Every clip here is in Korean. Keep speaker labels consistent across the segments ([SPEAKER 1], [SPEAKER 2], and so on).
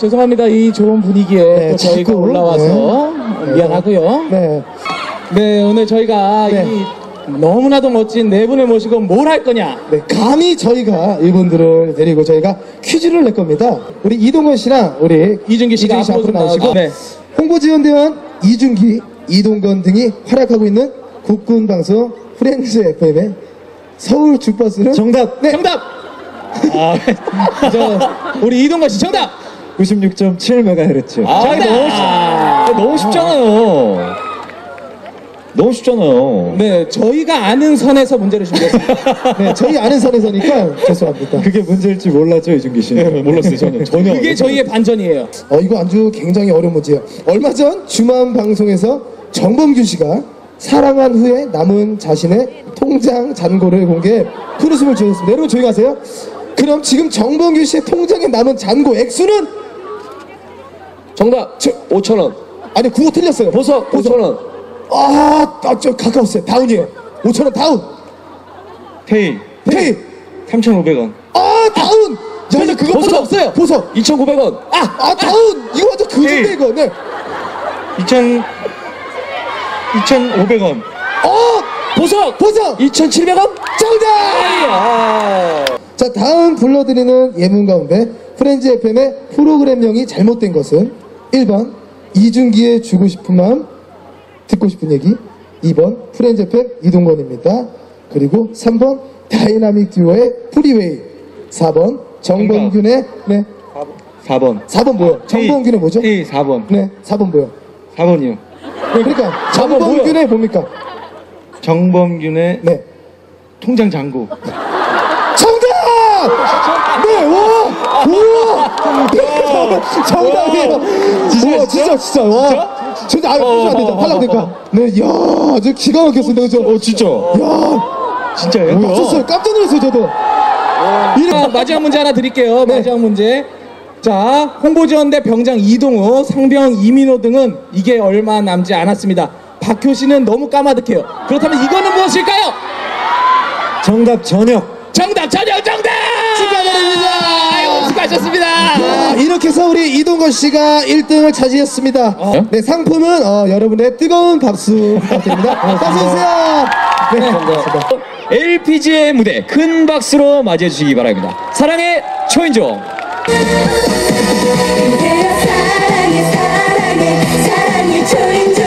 [SPEAKER 1] 죄송합니다. 이 좋은 분위기에
[SPEAKER 2] 네,
[SPEAKER 1] 또 저희가
[SPEAKER 2] 자꾸,
[SPEAKER 1] 올라와서 미안하고요.
[SPEAKER 2] 네.
[SPEAKER 1] 네, 오늘 저희가
[SPEAKER 2] 네.
[SPEAKER 1] 이 너무나도 멋진 네 분을 모시고 뭘 할 거냐?
[SPEAKER 2] 네, 감히 저희가 이분들을 데리고 저희가 퀴즈를 낼 겁니다. 우리 이동건 씨랑 우리
[SPEAKER 1] 이준기 씨가
[SPEAKER 2] 이준기 씨
[SPEAKER 1] 앞으로 좀 나오시고. 네.
[SPEAKER 2] 홍보지원대원 이준기, 이동건 등이 활약하고 있는 국군 방송 프렌즈 FM의 서울 주파수는
[SPEAKER 3] 정답
[SPEAKER 2] 네,
[SPEAKER 1] 정답! 아, 저, 우리 이동건 씨 정답!
[SPEAKER 3] 96.7MHz.
[SPEAKER 1] 아,
[SPEAKER 3] 자, 너무, 쉽, 아, 너무 쉽잖아요. 너무 쉽잖아요.
[SPEAKER 1] 네, 저희가 아는 선에서 문제를 준비했습니다.
[SPEAKER 2] 네, 저희 아는 선에서니까 죄송합니다.
[SPEAKER 3] 그게 문제일 줄 몰랐죠, 이준기 씨? 몰랐어요, 전혀. 전혀.
[SPEAKER 1] 그게 저희의 반전이에요.
[SPEAKER 2] 어, 이거 아주 굉장히 어려운 문제예요. 얼마 전 주만 방송에서 정범균 씨가 사랑한 후에 남은 자신의 통장 잔고를 공개해 큰 웃음을 주셨습니다. 네, 여러분 조용히 하세요. 그럼 지금 정범균 씨의 통장에 남은 잔고 액수는
[SPEAKER 4] 정답 5천원
[SPEAKER 2] 아니 그거 틀렸어요.
[SPEAKER 4] 보석 5천원
[SPEAKER 2] 아, 아, 저 가까웠어요. 다운이에요. 5천 원 다운.
[SPEAKER 3] 페이.
[SPEAKER 2] 페이.
[SPEAKER 3] 3,500원.
[SPEAKER 2] 아, 다운. 야, 이제 그거
[SPEAKER 4] 보석 없어요
[SPEAKER 2] 보석.
[SPEAKER 4] 2,900원
[SPEAKER 2] 아, 아, 다운. 이거 완전 그인데
[SPEAKER 3] 페이.
[SPEAKER 2] 이거. 네.
[SPEAKER 3] 2,000, 2,500원.
[SPEAKER 2] 어,
[SPEAKER 4] 보석
[SPEAKER 2] 보석.
[SPEAKER 4] 2,700원
[SPEAKER 2] 정답.
[SPEAKER 4] 아
[SPEAKER 2] 자, 다음 불러드리는 예문 가운데 프렌즈 FM의 프로그램명이 잘못된 것은 1번 이준기의 주고 싶은 마음 듣고 싶은 얘기 2번 프렌즈 FM 이동건입니다. 그리고 3번 다이나믹 듀오의 프리웨이 4번 정범균의 네
[SPEAKER 3] 4번.
[SPEAKER 2] 4번 뭐요? 정범균의 뭐죠?
[SPEAKER 3] 페이 4번.
[SPEAKER 2] 네 4번 뭐요?
[SPEAKER 3] 4번이요.
[SPEAKER 2] 네, 그러니까? 정범균의 뭡니까?
[SPEAKER 3] 정범균의
[SPEAKER 2] 네
[SPEAKER 3] 통장 잔고.
[SPEAKER 2] 정답! 네, 와! 우와! 정답이에요. 진짜, 진짜, 진짜, 와. 진짜, 무슨 안 되죠. 하려고 되니까. 네, 이야, 아주 기가 막혔습니다, 그죠?
[SPEAKER 3] 어, 진짜.
[SPEAKER 2] 이야,
[SPEAKER 3] 진짜예요?
[SPEAKER 2] 맞췄어요. 깜짝 놀랐어요, 저도.
[SPEAKER 1] 자, 마지막 문제 하나 드릴게요.
[SPEAKER 2] 네.
[SPEAKER 1] 마지막 문제. 자, 홍보지원대 병장 이동우, 상병 이민호 등은 이게 얼마 남지 않았습니다. 박효 씨는 너무 까마득해요. 그렇다면 이거는 무엇일까요?
[SPEAKER 3] 정답 저녁.
[SPEAKER 1] 정답, 전혀 정답! 수고하셨습니다.
[SPEAKER 2] 야, 이렇게 해서 우리 이동건 씨가 1등을 차지했습니다. 네, 상품은 어, 여러분의 뜨거운 박수 부탁드립니다. 어서오세요. 네, 감사합니다.
[SPEAKER 4] LPG의 무대 큰 박수로 맞이해 주시기 바랍니다 사랑의 초인종
[SPEAKER 5] 그대여 사랑해 사랑해 사랑의 초인종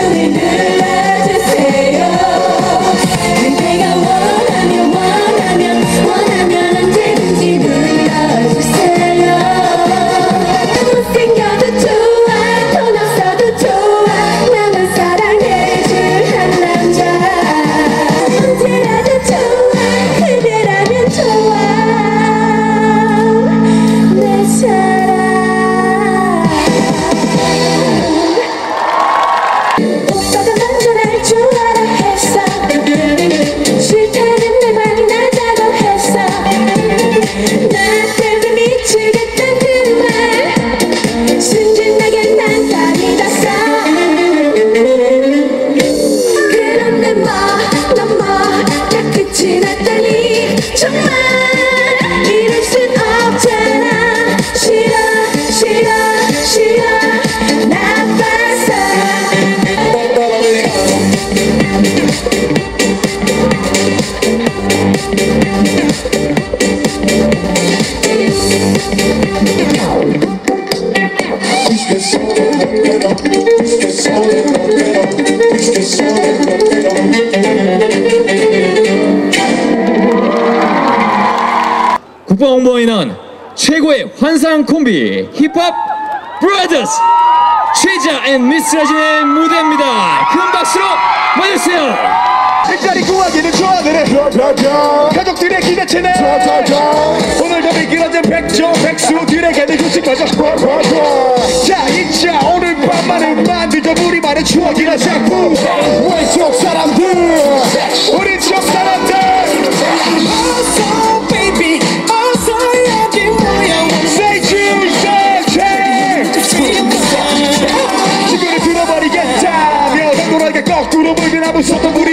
[SPEAKER 4] 국방홍보인은 최고의 환상 콤비 힙합 브라더스 최자 앤 미스라진의 무대입니다 큰 박수로 맞으세요
[SPEAKER 6] 색깔이 구하기는 좋아하네 가족들의 기대치네 오늘도 미끄러진 백조 백수들에게는 휴식하자 자 이자 오늘 밤만은 만들자 우리만의 추억이라 작품 왼쪽 사람들. 우리 쪽 사람들. 어서 baby 어서 여기 모여 Say cheers 기분을 들어버리겠다며 당돌하게 거꾸로 물든 아무 소도 물인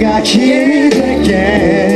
[SPEAKER 6] 필요해 내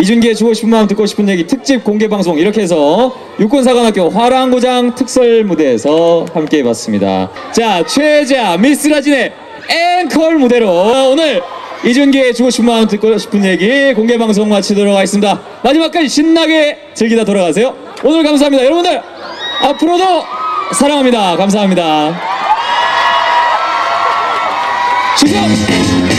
[SPEAKER 4] 이준기의 주고 싶은 마음 듣고 싶은 얘기 특집 공개 방송 이렇게 해서 육군사관학교 화랑고장 특설 무대에서 함께 해봤습니다. 자 최자 미스라진의 앵콜 무대로 오늘 이준기의 주고 싶은 마음 듣고 싶은 얘기 공개 방송 마치도록 하겠습니다. 마지막까지 신나게 즐기다 돌아가세요. 오늘 감사합니다. 여러분들 앞으로도 사랑합니다. 감사합니다. 주석.